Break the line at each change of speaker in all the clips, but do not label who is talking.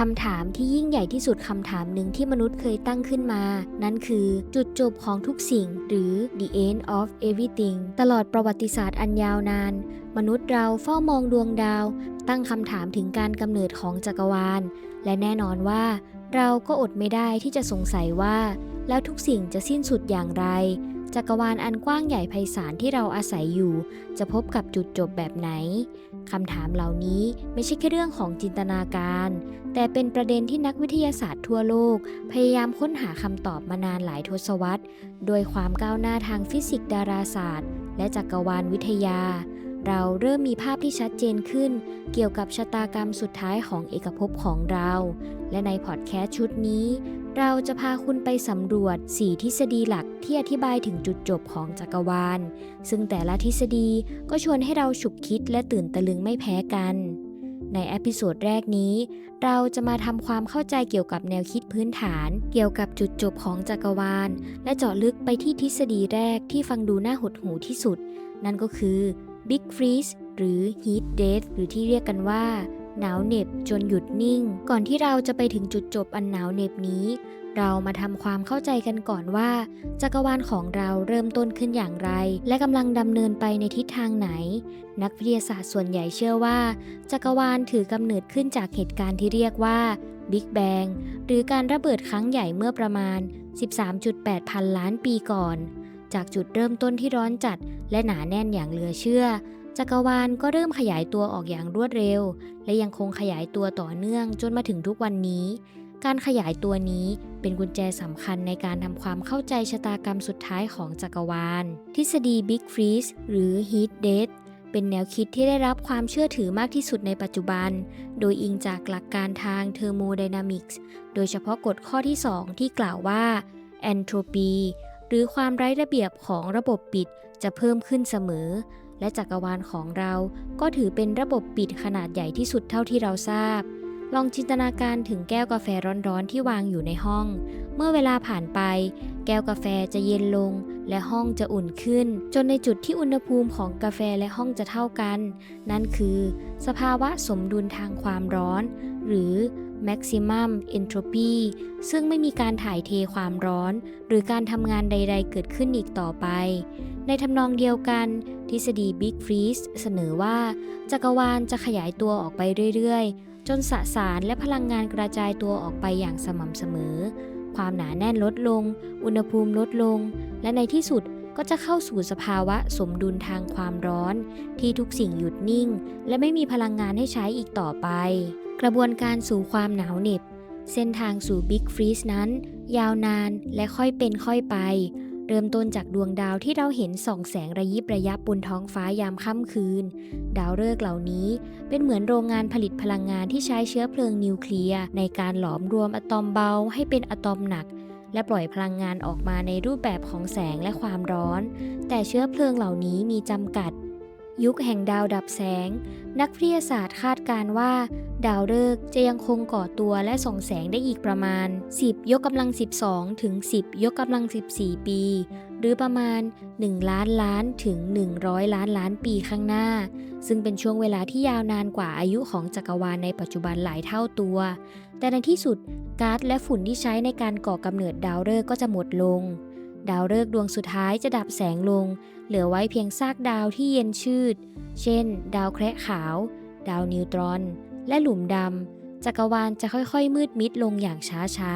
คำถามที่ยิ่งใหญ่ที่สุดคำถามหนึ่งที่มนุษย์เคยตั้งขึ้นมา นั่นคือจุดจบของทุกสิ่ง หรือ the end of everything ตลอดประวัติศาสตร์อันยาวนาน มนุษย์เราเฝ้ามองดวงดาว ตั้งคำถามถึงการกำเนิดของจักรวาล และแน่นอนว่า เราก็อดไม่ได้ที่จะสงสัยว่า แล้วทุกสิ่งจะสิ้นสุดอย่างไร จักรวาลอันกว้างใหญ่ไพศาลที่เราอาศัยอยู่ จะพบกับจุดจบแบบไหนคำถามเหล่านี้ไม่ใช่แค่เรื่องของจินตนาการ แต่เป็นประเด็นที่นักวิทยาศาสตร์ทั่วโลก พยายามค้นหาคำตอบมานานหลายทศวรรษ โดยความก้าวหน้าทางฟิสิกส์ดาราศาสตร์ และจักรวาลวิทยา เราเริ่มมีภาพที่ชัดเจนขึ้น เกี่ยวกับชะตากรรมสุดท้ายของเอกภพของเรา และในพอดแคสต์ชุดนี้ เราจะพาคุณไปสำรวจ 4 ทฤษฎีหลักที่อธิบายถึงจุดจบของจักรวาล ซึ่งแต่ละทฤษฎีก็ชวนให้เราฉุกคิดและตื่นตะลึงไม่แพ้กัน ในเอพิโซดแรกนี้ เราจะมาทำความเข้าใจเกี่ยวกับแนวคิดพื้นฐาน เกี่ยวกับจุดจบของจักรวาล และเจาะลึกไปที่ทฤษฎีแรกที่ฟังดูน่าหดหูที่สุด นั่นก็คือ Big Freeze หรือ Heat Death หรือที่เรียกกันว่า หนาวเหน็บจนหยุดนิ่ง ก่อนที่เราจะไปถึงจุดจบอันหนาวเหน็บนี้ เรามาทำความเข้าใจกันก่อนว่า จักรวาลของเราเริ่มต้นขึ้นอย่างไร และกำลังดำเนินไปในทิศทางไหน นักวิทยาศาสตร์ส่วนใหญ่เชื่อว่า จักรวาลถือกำเนิดขึ้นจากเหตุการณ์ที่เรียกว่า Big Bang หรือการระเบิดครั้งใหญ่เมื่อประมาณ 13.8 พันล้านปีก่อน จากจุดเริ่มต้นที่ร้อนจัด และหนาแน่นอย่างเหลือเชื่อ จักรวาลก็เริ่มขยายตัวออกอย่างรวดเร็ว และยังคงขยายตัวต่อเนื่องจนมาถึงทุกวันนี้ การขยายตัวนี้เป็นกุญแจสำคัญในการทำความเข้าใจชะตากรรมสุดท้ายของจักรวาล ทฤษฎี Big Freeze หรือ Heat Death เป็นแนวคิดที่ได้รับความเชื่อถือมากที่สุดในปัจจุบัน โดยอิงจากหลักการทาง Thermodynamics โดยเฉพาะกฎข้อที่ 2 ที่กล่าวว่า Entropy หรือความไร้ระเบียบของระบบปิดจะเพิ่มขึ้นเสมอ และจักรวาลของเราก็ถือเป็นระบบปิดขนาดใหญ่ที่สุดเท่าที่เราทราบ ลองจินตนาการถึงแก้วกาแฟร้อนๆที่วางอยู่ในห้อง เมื่อเวลาผ่านไป แก้วกาแฟจะเย็นลง และห้องจะอุ่นขึ้น จนในจุดที่อุณหภูมิของกาแฟและห้องจะเท่ากัน นั่นคือ สภาวะสมดุลทางความร้อน หรือ maximum entropy ซึ่งไม่มีการถ่ายเทความร้อน หรือการทำงานใด ๆ เกิดขึ้นอีกต่อไป ในทำนองเดียวกัน ทฤษฎี Big Freeze เสนอว่า จักรวาลจะขยายตัวออกไปเรื่อยๆ จนสสารและพลังงานกระจายตัวออกไปอย่างสม่ำเสมอ ความหนาแน่นลดลง อุณหภูมิลดลง และในที่สุดก็จะเข้าสู่สภาวะสมดุลทางความร้อน ที่ทุกสิ่งหยุดนิ่ง และไม่มีพลังงานให้ใช้อีกต่อไป กระบวนการสู่ความหนาวเหน็บ เส้นทางสู่ Big Freeze นั้น ยาวนานและค่อยเป็นค่อยไป เริ่มต้นจากดวงดาวที่เราเห็นส่องแสงระยิบระยับบนท้องฟ้ายามค่ำคืน ดาวฤกษ์เหล่านี้เป็นเหมือนโรงงานผลิตพลังงานที่ใช้เชื้อเพลิงนิวเคลียร์ในการหลอมรวมอะตอมเบาให้เป็นอะตอมหนัก และปล่อยพลังงานออกมาในรูปแบบของแสงและความร้อน แต่เชื้อเพลิงเหล่านี้มีจำกัด ยุคแห่งดาวดับแสง นักวิทยาศาสตร์คาดการณ์ว่า ดาวฤกษ์จะยังคงก่อตัวและส่องแสงได้อีกประมาณ 10 ยกกำลัง 12 ถึง 10 ยกกำลัง 14 ปี หรือประมาณ 1 ล้านล้านถึง 100 ล้านล้านปีข้างหน้า ซึ่งเป็นช่วงเวลาที่ยาวนานกว่าอายุของจักรวาลในปัจจุบันหลายเท่าตัว แต่ในที่สุดก๊าซและฝุ่นที่ใช้ในการก่อกำเนิดดาวฤกษ์ก็จะหมดลง ดาวฤกษ์ดวงสุดท้ายจะดับแสงลง เหลือไว้เพียงซากดาวที่เย็นชืด เช่น ดาวแคระขาว ดาวนิวตรอน และหลุมดำจักรวาลจะค่อยๆ มืดมิดลงอย่างช้า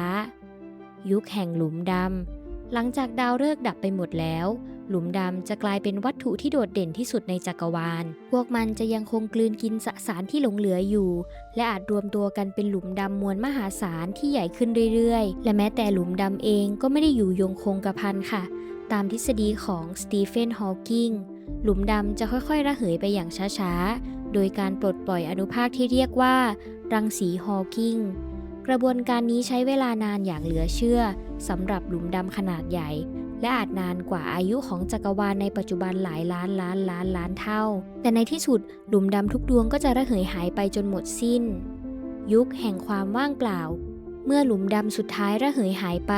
ๆ ยุคแห่งหลุมดำหลังจากดาวฤกษ์ดับไปหมดแล้ว หลุมดำจะกลายเป็นวัตถุที่โดดเด่นที่สุดในจักรวาล พวกมันจะยังคงกลืนกินสสารที่หลงเหลืออยู่ และอาจรวมตัวกันเป็นหลุมดำมวลมหาศาลที่ใหญ่ขึ้นเรื่อยๆ และแม้แต่หลุมดำเองก็ไม่ได้อยู่ยงคงกระพันค่ะ ตามทฤษฎีของสตีเฟน ฮอว์กิง หลุมดำจะค่อยๆ ระเหยไปอย่างช้าๆ โดยการปลดปล่อยอนุภาคที่เรียกว่า รังสีฮอว์กิง กระบวนการนี้ใช้เวลานานอย่างเหลือเชื่อสำหรับหลุมดำขนาดใหญ่ และอาจนานกว่าอายุของจักรวาลในปัจจุบันหลายล้านล้านล้านล้านเท่า แต่ในที่สุดหลุมดำทุกดวงก็จะระเหยหายไปจนหมดสิ้น ยุคแห่งความว่างเปล่า เมื่อหลุมดำสุดท้ายระเหยหายไป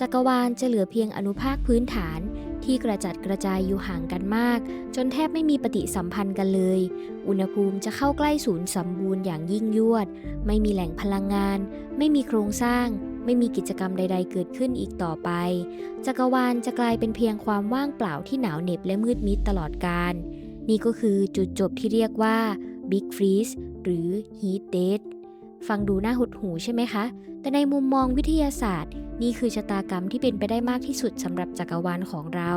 จักรวาลจะเหลือเพียงอนุภาคพื้นฐาน ที่กระจัดกระจายอยู่ห่างกันมาก จนแทบไม่มีปฏิสัมพันธ์กันเลย อุณหภูมิจะเข้าใกล้ศูนย์สมบูรณ์อย่างยิ่งยวด ไม่มีแหล่งพลังงาน ไม่มีโครงสร้าง ไม่มีกิจกรรมใด ๆ เกิดขึ้นอีกต่อไป จักรวาลจะกลายเป็นเพียงความว่างเปล่าที่หนาวเหน็บและมืดมิดตลอดกาลนี่ก็คือจุดจบที่เรียกว่า Big Freeze หรือ Heat Death ฟังดูน่าหดหูใช่ไหมคะ แต่ในมุมมองวิทยาศาสตร์ นี่คือชะตากรรมที่เป็นไปได้มากที่สุดสำหรับจักรวาลของเรา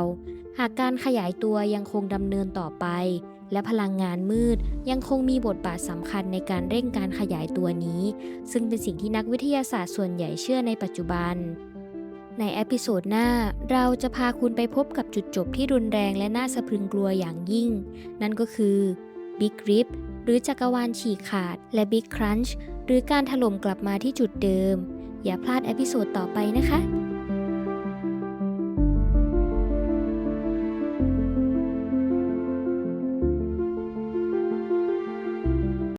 หากการขยายตัวยังคงดำเนินต่อไป และพลังงานมืดยังคงมีบทบาทสำคัญในการเร่งการขยายตัวนี้ ซึ่งเป็นสิ่งที่นักวิทยาศาสตร์ส่วนใหญ่เชื่อในปัจจุบันในเอพิโซดหน้า เราจะพาคุณไปพบกับจุดจบที่รุนแรงและน่าสะพรึงกลัวอย่างยิ่ง นั่นก็คือ บิ๊กริปหรือจักรวาลฉีกขาด และบิ๊กครันช์หรือการถล่มกลับมาที่จุดเดิม อย่าพลาดเอพิโซดต่อไปนะคะ